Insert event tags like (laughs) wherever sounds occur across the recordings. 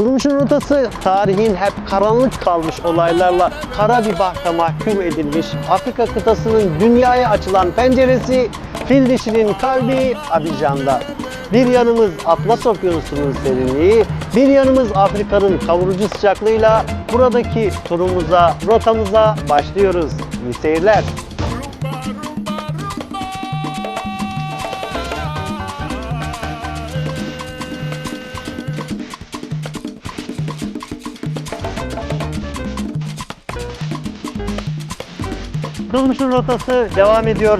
Kuruluşun rotası tarihin hep karanlık kalmış olaylarla kara bir bahta mahkum edilmiş Afrika kıtasının dünyaya açılan penceresi fil dişinin kalbi Abidjan'da. Bir yanımız Atlas Okyanusu'nun serinliği, bir yanımız Afrika'nın kavurucu sıcaklığıyla buradaki turumuza, rotamıza başlıyoruz. İyi seyirler. Durmuş'un rotası devam ediyor.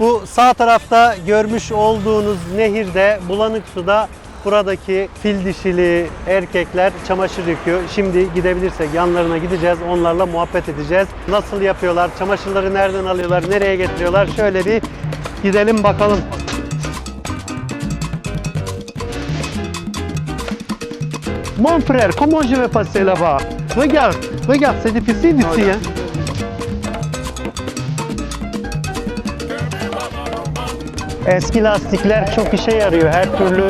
Bu sağ tarafta görmüş olduğunuz nehirde bulanık suda buradaki fil dişili erkekler çamaşır yıkıyor. Şimdi gidebilirsek yanlarına gideceğiz. Onlarla muhabbet edeceğiz. Nasıl yapıyorlar? Çamaşırları nereden alıyorlar? Nereye getiriyorlar? Şöyle bir gidelim bakalım. Mon frère, comment je vais passer là-bas Regarde, regarde, c'est difficile ici. Hein? Eski lastikler çok işe yarıyor. Her türlü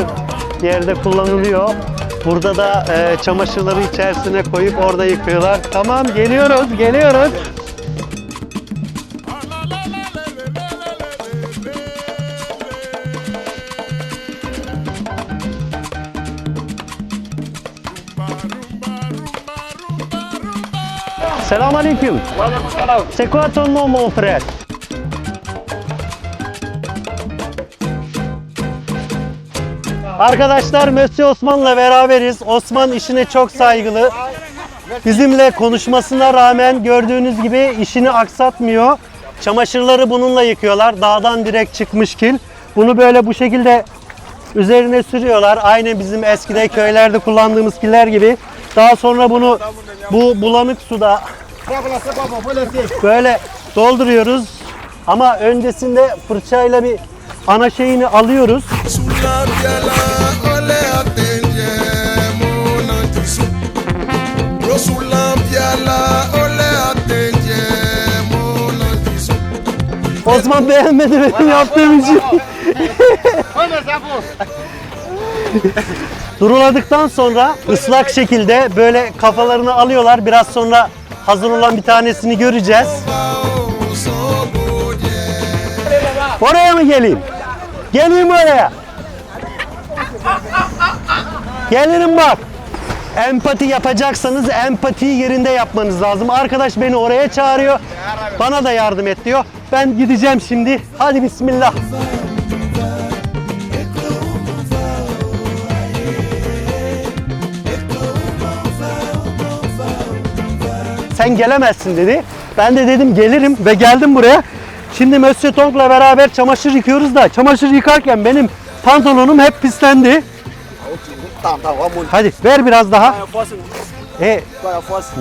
yerde kullanılıyor. Burada da e, çamaşırları içerisine koyup orada yıkıyorlar. Tamam geliyoruz, geliyoruz. Selam aleyküm. C'est quoi ton nom mon frère? Arkadaşlar Mösyö Osman'la beraberiz. Osman işine çok saygılı. Bizimle konuşmasına rağmen gördüğünüz gibi işini aksatmıyor. Çamaşırları bununla yıkıyorlar. Dağdan direkt çıkmış kil. Bunu böyle bu şekilde üzerine sürüyorlar. Aynı bizim eskide köylerde kullandığımız killer gibi. Daha sonra bunu bu bulanık suda böyle dolduruyoruz. Ama öncesinde fırçayla bir ana şeyini alıyoruz. Sulabiala ole Osman beğenmedi benim yaptığım işi. (laughs) Duruladıktan sonra ıslak şekilde böyle kafalarını alıyorlar. Biraz sonra hazır olan bir tanesini göreceğiz. Oraya mı geleyim? Geleyim oraya. Gelirim bak. Empati yapacaksanız empatiyi yerinde yapmanız lazım. Arkadaş beni oraya çağırıyor. Bana da yardım et diyor. Ben gideceğim şimdi. Hadi bismillah. Sen gelemezsin dedi. Ben de dedim gelirim ve geldim buraya. Şimdi Monsieur Tong'la beraber çamaşır yıkıyoruz da çamaşır yıkarken benim pantolonum hep pislendi. Hadi ver biraz daha. E,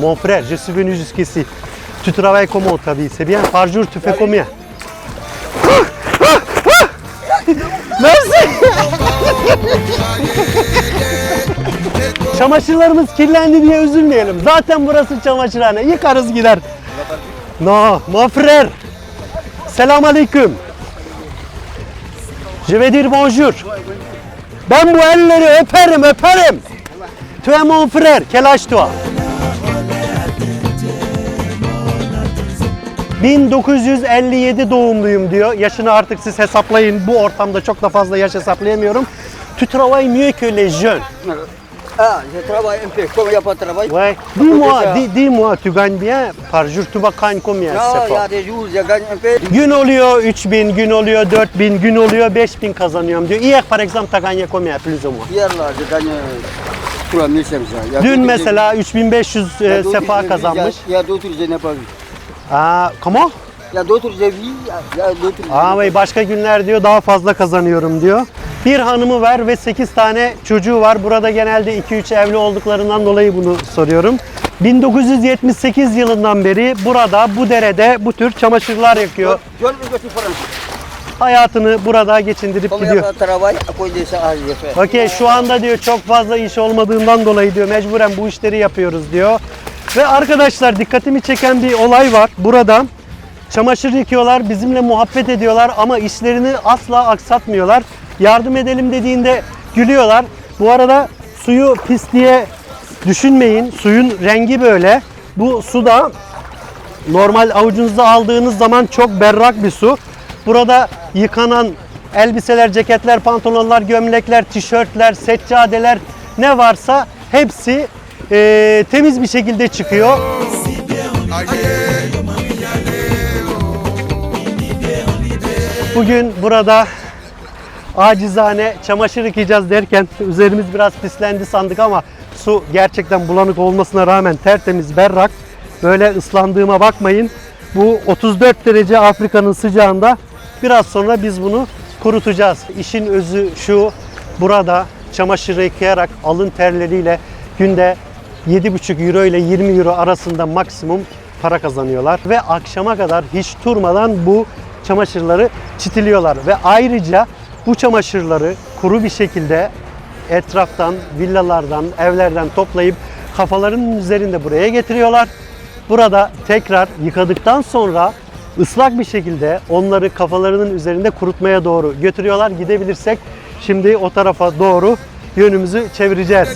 mon frère, je suis venu jusqu'ici. Tu travailles comment ta vie C'est bien Par jour, tu fais combien Merci. Çamaşırlarımız kirlendi diye üzülmeyelim. Zaten burası çamaşırhane. Yıkarız gider. No, mon frère. Selam aleyküm. Je vais dire bonjour. Ben bu elleri öperim, öperim. Tu es mon frère. Quel âge toi 1957 doğumluyum diyor. Yaşını artık siz hesaplayın. Bu ortamda çok da fazla yaş hesaplayamıyorum. Tu travailles mieux que les jeunes. Ah, je travaille un peu. Comme il n'y a pas de travail. Ouais. Dis-moi, dis- dis-moi, tu gagnes bien par jour, tu vas gagner combien Non, il y a des jours, je gagne un peu. Gün oluyor 3000, gün oluyor 4000, gün oluyor 5000 kazanıyorum diyor. Hier par exemple, tu gagné combien plus ou moins? Hier, là, je gagne 3500. Il y a Dün mesela 3500 il y a e, sefa kazanmış. Il y a, il y a d'autres, je n'ai pas vu. Aa, comment? Il y a d'autres, j'ai vu. Il y a d'autres. Aa bey başka günler diyor daha fazla kazanıyorum diyor. Bir hanımı var ve 8 tane çocuğu var. Burada genelde 2-3 evli olduklarından dolayı bunu soruyorum. 1978 yılından beri burada bu derede bu tür çamaşırlar yakıyor. Hayatını burada geçindirip gidiyor. Okey şu anda diyor çok fazla iş olmadığından dolayı diyor mecburen bu işleri yapıyoruz diyor. Ve arkadaşlar dikkatimi çeken bir olay var. Burada çamaşır yıkıyorlar, bizimle muhabbet ediyorlar ama işlerini asla aksatmıyorlar. Yardım edelim dediğinde gülüyorlar. Bu arada suyu pis diye düşünmeyin suyun rengi böyle. Bu su da normal avucunuza aldığınız zaman çok berrak bir su. Burada yıkanan elbiseler, ceketler, pantolonlar, gömlekler, tişörtler, seccadeler ne varsa hepsi eee, temiz bir şekilde çıkıyor. Bugün burada acizane çamaşır yıkayacağız derken üzerimiz biraz pislendi sandık ama su gerçekten bulanık olmasına rağmen tertemiz berrak. Böyle ıslandığıma bakmayın. Bu 34 derece Afrika'nın sıcağında biraz sonra biz bunu kurutacağız. İşin özü şu burada çamaşır yıkayarak alın terleriyle günde 7,5 euro ile 20 euro arasında maksimum para kazanıyorlar ve akşama kadar hiç durmadan bu çamaşırları çitiliyorlar ve ayrıca bu çamaşırları kuru bir şekilde etraftan, villalardan, evlerden toplayıp kafalarının üzerinde buraya getiriyorlar. Burada tekrar yıkadıktan sonra ıslak bir şekilde onları kafalarının üzerinde kurutmaya doğru götürüyorlar. Gidebilirsek şimdi o tarafa doğru yönümüzü çevireceğiz.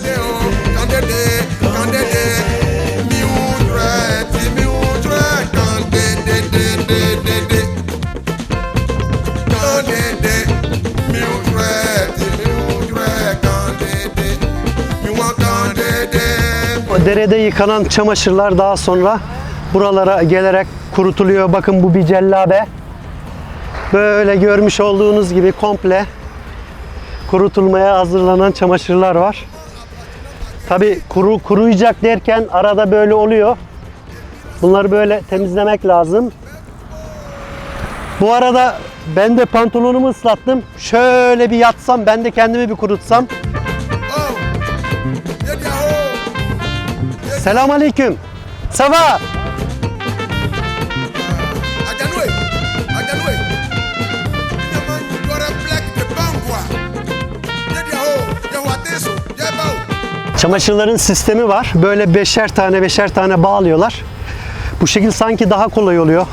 Derede yıkanan çamaşırlar daha sonra buralara gelerek kurutuluyor. Bakın bu bir cellabe. Böyle görmüş olduğunuz gibi komple kurutulmaya hazırlanan çamaşırlar var. Tabi kuru kuruyacak derken arada böyle oluyor. Bunları böyle temizlemek lazım. Bu arada ben de pantolonumu ıslattım. Şöyle bir yatsam, ben de kendimi bir kurutsam. Yahu ateso, yebao. Çamaşırların sistemi var. Böyle beşer tane beşer tane bağlıyorlar. Bu şekil sanki daha kolay oluyor.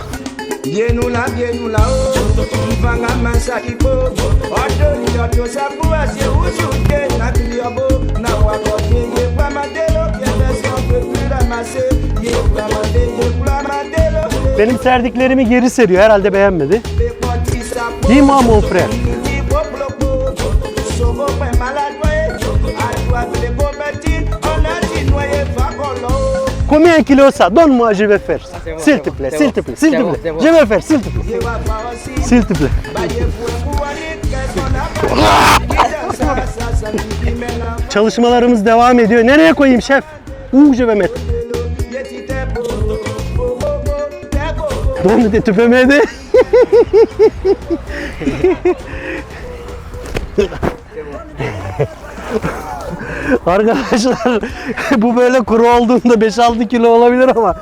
Benim serdiklerimi geri seriyor. Herhalde beğenmedi. sapo, Dis-moi mon frère. Combien kilo ça? Donne-moi, je vais faire ça. S'il te plaît, s'il te plaît, s'il te plaît. Je vais faire, s'il te plaît. S'il te plaît. Çalışmalarımız devam ediyor. Nereye koyayım şef? Où je Ben de tüpemedi. Arkadaşlar bu böyle kuru olduğunda 5-6 kilo olabilir ama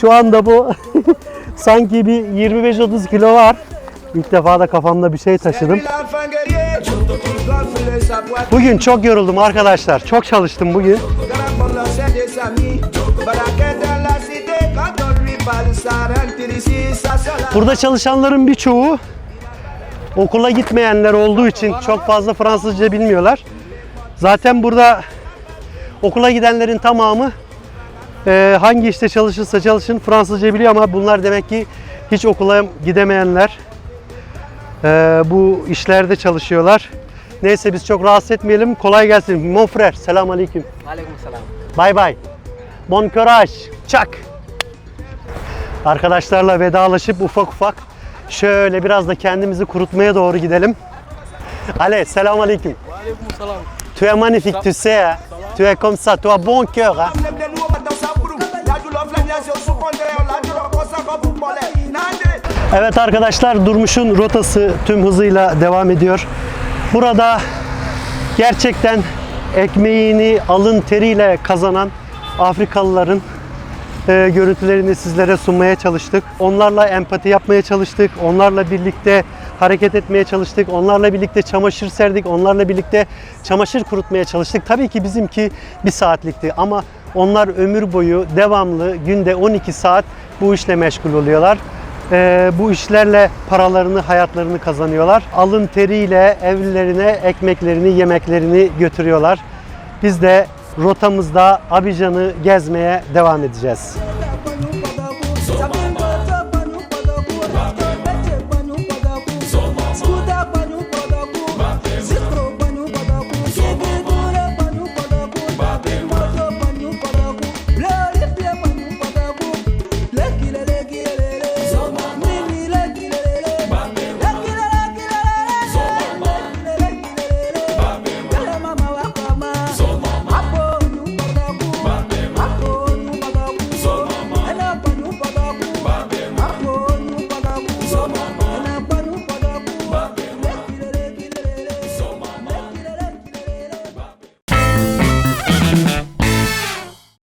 şu anda bu (laughs) sanki bir 25-30 kilo var. İlk defa da kafamda bir şey taşıdım. Bugün çok yoruldum arkadaşlar. Çok çalıştım bugün. Burada çalışanların birçoğu okula gitmeyenler olduğu için çok fazla Fransızca bilmiyorlar. Zaten burada okula gidenlerin tamamı e, hangi işte çalışırsa çalışın Fransızca biliyor ama bunlar demek ki hiç okula gidemeyenler e, bu işlerde çalışıyorlar. Neyse biz çok rahatsız etmeyelim. Kolay gelsin. Mon frère, selam aleyküm. Aleyküm selam. Bye bye. Bon courage. Çak. Arkadaşlarla vedalaşıp ufak ufak şöyle biraz da kendimizi kurutmaya doğru gidelim. Allez, selam aleyküm. Aleyküm selam. Tu es magnifique, tu sais. hein. Tu es comme ça, tu as bon cœur. hein. Evet arkadaşlar Durmuş'un rotası tüm hızıyla devam ediyor. Burada gerçekten ekmeğini alın teriyle kazanan Afrikalıların e, görüntülerini sizlere sunmaya çalıştık. Onlarla empati yapmaya çalıştık. Onlarla birlikte hareket etmeye çalıştık. Onlarla birlikte çamaşır serdik. Onlarla birlikte çamaşır kurutmaya çalıştık. Tabii ki bizimki bir saatlikti ama onlar ömür boyu devamlı günde 12 saat bu işle meşgul oluyorlar. Ee, bu işlerle paralarını, hayatlarını kazanıyorlar. Alın teriyle evlerine ekmeklerini, yemeklerini götürüyorlar. Biz de rotamızda Abidjan'ı gezmeye devam edeceğiz.